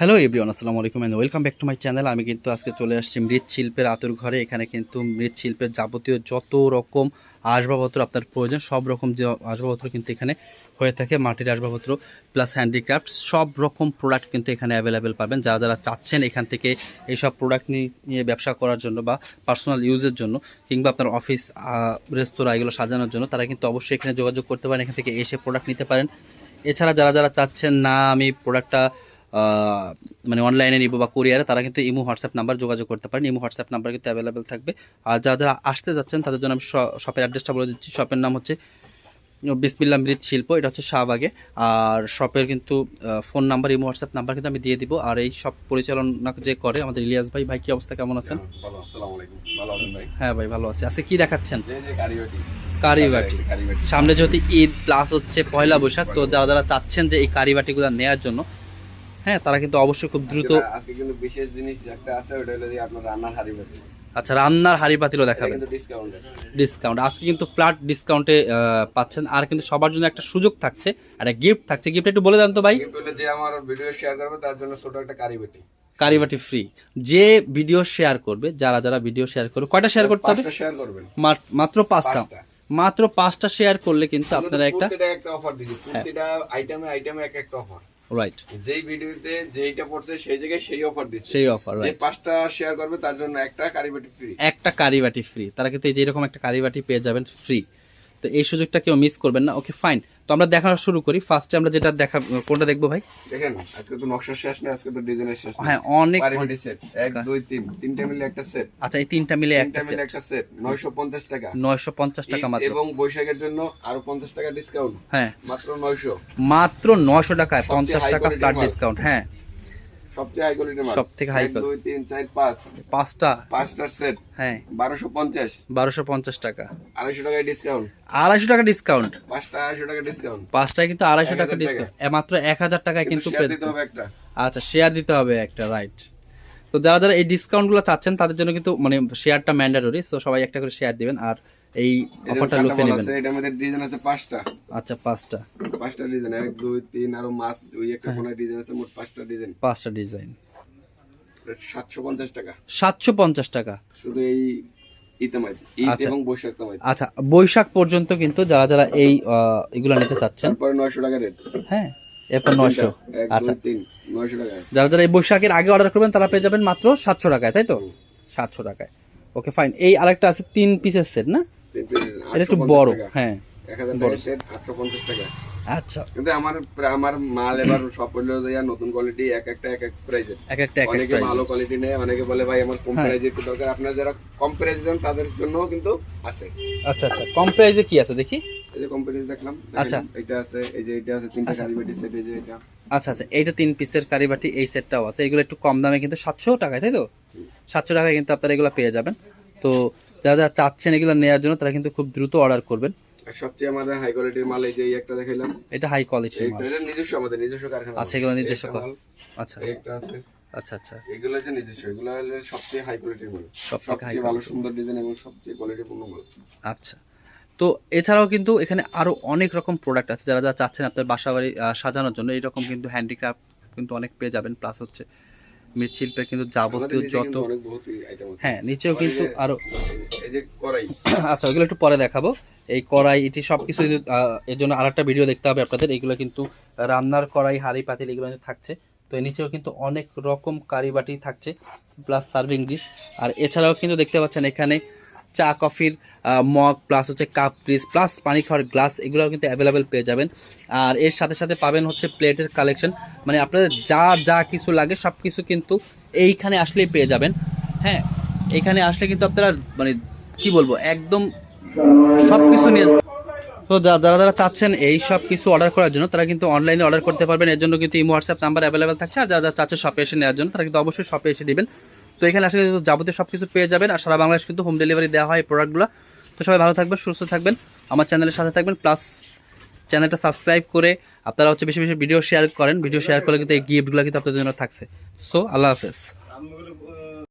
Hello everyone আসসালামু আলাইকুম and welcome back to my channel আমি কিন্তু আজকে চলে আসছি মৃৎশিল্পের আতুর ঘরে। এখানে কিন্তু মৃৎশিল্পের যাবতীয় যত রকম আসবাবপত্র আপনার প্রয়োজন, সব রকম যে আসবাবপত্র কিন্তু এখানে হয়ে থাকে, মাটির আসবাবপত্র প্লাস হ্যান্ডিক্রাফট সব রকম প্রোডাক্ট কিন্তু এখানে অ্যাভেলেবেল পাবেন। যারা যারা চাচ্ছেন এখান থেকে এইসব প্রোডাক্ট নিয়ে ব্যবসা করার জন্য বা পার্সোনাল ইউজের জন্য কিংবা আপনার অফিস রেস্তোরাঁ এগুলো সাজানোর জন্য, তারা কিন্তু অবশ্যই এখানে যোগাযোগ করতে পারেন। এখান থেকে এসে প্রোডাক্ট নিতে পারেন। এছাড়া যারা যারা চাচ্ছেন, না, আমি প্রোডাক্টটা মানে অনলাইনে নিব বা কোরিয়ারে তারা কিন্তু ইমো হোয়াটসঅ্যাপ নাম্বার যোগাযোগ করতে পারেন। ইমো হোয়াটসঅ্যাপ নাম্বার কিন্তু অ্যাভেলেবেল থাকবে। আর যারা যারা আসতে যাচ্ছেন তাদের জন্য আমি শপের অ্যাড্রেসটা বলে দিচ্ছি। শপের নাম হচ্ছে বিসমিল্লা মৃৎ শিল্প এটা হচ্ছে শাহবাগে। আর শপের কিন্তু phone number imo WhatsApp number কিন্তু আমি দিয়ে দিব। আর এই সব পরিচালনা যে করে আমাদের ইলিয়াস ভাই ভাই কি অবস্থা কেমন আছেন? ভাই? হ্যাঁ ভাই ভালো আছি। আজকে কি দেখাচ্ছেন? কারিবাটি। সামনে যদি ঈদ প্লাস হচ্ছে পয়লা বৈশাখ তো যারা যারা চাচ্ছেন যে এই কারিবাটিগুলো নেওয়ার জন্য হ্যাঁ তারা কিন্তু অবশ্যই খুব দ্রুত আজকে- কিন্তু বিশেষ জিনিস একটা আছে ওটা হলো যে আপনার রান্নার হারিবাটি আচ্ছা রান্নার হাড়ি পাতিলও দেখাবেন। কিন্তু ডিসকাউন্ট আছে। ডিসকাউন্ট আজকে কিন্তু ফ্ল্যাট ডিসকাউন্টে পাচ্ছেন। আর কিন্তু সবার জন্য একটা সুযোগ থাকছে একটা গিফট থাকছে। গিফট একটু বলে দেন তো ভাই। যে আমার ভিডিও শেয়ার করবে তার জন্য ছোট একটা কারিবাটি কারিবাটি ফ্রি যে ভিডিও শেয়ার করবে যারা যারা ভিডিও শেয়ার করবে কয়টা শেয়ার করতে হবে? শেয়ার করবেন। মাত্র পাঁচটা। মাত্র পাঁচটা শেয়ার করলে কিন্তু আপনারা একটা। একটা অফার দিছি প্রতিটা আইটেমে আইটেমে এক একটা অফার রাইট যেই ভিডিওতে যেইটা পড়ছে সেই জায়গায় সেই অফার দিচ্ছে। সেই অফার যে পাঁচটা শেয়ার করবে তার জন্য একটা কারিবাটি ফ্রি একটা কারিবাটি ফ্রি তারা কিন্তু এই যে এরকম একটা কারিবাটি পেয়ে যাবেন ফ্রি তো এই সুযোগটা কেউ মিস করবেন না। ওকে ফাইন তো আমরা দেখা শুরু করি। ফার্স্টে আমরা যেটা দেখা কোনটা দেখব ভাই? দেখেন আজকে তো নকশা শেষ না আজকে তো ডিজাইনের শেষ হ্যাঁ অনেক সেট এক দুই তিন। তিনটা মিলে একটা সেট আচ্ছা এই তিনটা মিলে একটা মিলে একটা সেট নয়শো পঞ্চাশ টাকা। নয়শো পঞ্চাশ টাকা মাত্র। এবং বৈশাখের জন্য আরও পঞ্চাশ টাকা ডিসকাউন্ট হ্যাঁ। মাত্র নয়শো। মাত্র নশো টাকায় সবচেয়ে পঞ্চাশ high টাকা ফ্ল্যাট ডিসকাউন্ট হ্যাঁ। সবচেয়ে হাই কোয়ালিটি মাল। সবথেকে পাঁচ। পাঁচটা? পাঁচটার সেট হ্যাঁ। বারোশো পঞ্চাশ। বারোশো পঞ্চাশ টাকা। আড়াইশো টাকায় ডিসকাউন্ট আড়াইশো টাকা ডিসকাউন্ট পাঁচটা আড়াইশো টাকা ডিসকাউন্ট পাঁচটায় কিন্তু আড়াইশো টাকা ডিসকাউন্ট মাত্র এক হাজার টাকায় কিন্তু কিন্তু পেয়ে দিতে হবে একটা। আচ্ছা শেয়ার দিতে হবে একটা রাইট তো যারা যারা এই ডিসকাউন্টগুলো চাচ্ছেন তাদের জন্য কিন্তু মানে শেয়ারটা ম্যান্ডেটরি তো সবাই একটা করে শেয়ার দিবেন। আর এই অফারটা লুফে নেবেন। এটার মধ্যে ডিজাইন আছে পাঁচটা। আচ্ছা পাঁচটা। পাঁচটা ডিজাইন এক দুই তিন আরও দুই হ্যাঁ। একটা কোনায় ডিজাইন আছে মোট পাঁচটা ডিজাইন পাঁচটা ডিজাইন সাতশো পঞ্চাশ টাকা। সাতশো পঞ্চাশ টাকা। শুধু এই আচ্ছা। এবং বৈশাখ আচ্ছা বৈশাখ পর্যন্ত কিন্তু যারা যারা এই এগুলো নিতে চাচ্ছেন। তারপরে নয়শো টাকা রেট হ্যাঁ এরপর নয়শো। আচ্ছা। যারা যারা এই বৈশাখের আগে অর্ডার করবেন তারা পেয়ে যাবেন মাত্র সাতশো টাকায় তাই তো? সাতশো টাকায়। ওকে ফাইন এই আরেকটা আছে তিন পিসের সেট না? এটা একটু বড় হ্যাঁ এক হাজার টাকা সেট আটশো পঞ্চাশ টাকা। আচ্ছা। কিন্তু আমার আমার মাল এবার সব হলো যে নতুন কোয়ালিটি এক একটা এক এক প্রাইজের এক একটা এক এক অনেকে ভালো কোয়ালিটি নেয় অনেকে বলে ভাই আমার কম। প্রাইজে একটু দরকার। আপনার যারা কম প্রাইজে দেন তাদের জন্য কিন্তু আছে। আচ্ছা আচ্ছা। কম প্রাইসে কি আছে? দেখি। এই যে কম প্রাইজে দেখলাম। আচ্ছা। এটা আছে এই যে এটা আছে তিনটা কারিবাটি সেট এই যে এটা। আচ্ছা আচ্ছা। এইটা তিন পিসের কারিবাটি এই সেটটাও আছে। এগুলো একটু কম দামে কিন্তু সাতশো টাকায় তাই তো? সাতশো টাকায় কিন্তু আপনারা এগুলো পেয়ে যাবেন। তো যারা যারা চাচ্ছেন এগুলো নেওয়ার জন্য তারা কিন্তু খুব দ্রুত অর্ডার করবেন। সবচেয়ে আমাদের হাই কোয়ালিটির মাল এই যে একটা দেখাইলাম। এটা হাই কোয়ালিটির মাল। এটা নিজস্ব আমাদের নিজস্ব কারখানা আচ্ছা এগুলো নিজস্ব আচ্ছা। একটা আছে। আচ্ছা আচ্ছা। এগুলো হচ্ছে নিজস্ব এগুলো হলো সবচেয়ে হাই কোয়ালিটির মাল। সবচেয়ে ভালো সুন্দর ডিজাইন এবং সবচেয়ে কোয়ালিটিপূর্ণ মাল। আচ্ছা। তো এছাড়াও কিন্তু এখানে আরও অনেক রকম প্রোডাক্ট আছে। যারা যারা চাচ্ছেন আপনার বাসা বাড়ি সাজানোর জন্য এইরকম কিন্তু হ্যান্ডিক্রাফট কিন্তু অনেক পেয়ে যাবেন। প্লাস হচ্ছে মৃৎশিল্পের কিন্তু যাবতীয় যত হ্যাঁ নিচেও কিন্তু আরও আচ্ছা ওগুলো একটু পরে দেখাবো। এই কড়াই এটি সব কিছু এর জন্য আর একটা ভিডিও দেখতে হবে আপনাদের। এগুলো কিন্তু রান্নার কড়াই হাড়ি পাতিল এগুলো থাকছে। তো এর নিচেও কিন্তু অনেক রকম কারিবাটি থাকছে প্লাস সার্ভিং ডিশ আর এছাড়াও কিন্তু দেখতে পাচ্ছেন এখানে চা, কফির মগ প্লাস হচ্ছে কাপ পিস প্লাস পানি খাওয়ার গ্লাস এগুলো কিন্তু অ্যাভেলেবেল পেয়ে যাবেন। আর এর সাথে সাথে পাবেন হচ্ছে প্লেটের কালেকশন মানে আপনাদের যা যা কিছু লাগে সব কিছু কিন্তু এইখানে আসলেই পেয়ে যাবেন। হ্যাঁ এখানে আসলে কিন্তু আপনারা মানে কি বলব, একদম সব কিছু নিয়ে তো যারা যারা চাচ্ছেন এই সব কিছু অর্ডার করার জন্য, তারা কিন্তু অনলাইনে অর্ডার করতে পারবেন। এর জন্য কিন্তু ইমো হোয়াটসঅ্যাপ নাম্বার অ্যাভেলেবেল থাকছে। আর যারা যারা চাচ্ছে শপে এসে নেওয়ার জন্য, তারা কিন্তু অবশ্যই শপে এসে দিবেন তো এখানে আসলে যাবতীয় সব কিছু পেয়ে যাবেন আর সারা বাংলাদেশ কিন্তু হোম ডেলিভারি দেওয়া হয় প্রোডাক্টগুলো তো সবাই ভালো থাকবেন, সুস্থ থাকবেন। আমার চ্যানেলের সাথে থাকবেন প্লাস চ্যানেলটা সাবস্ক্রাইব করে আপনারা হচ্ছে বেশি বেশি ভিডিও শেয়ার করেন। ভিডিও শেয়ার করলে কিন্তু এই গিফটগুলো কিন্তু আপনাদের জন্য থাকছে। সো আল্লাহ হাফেজ।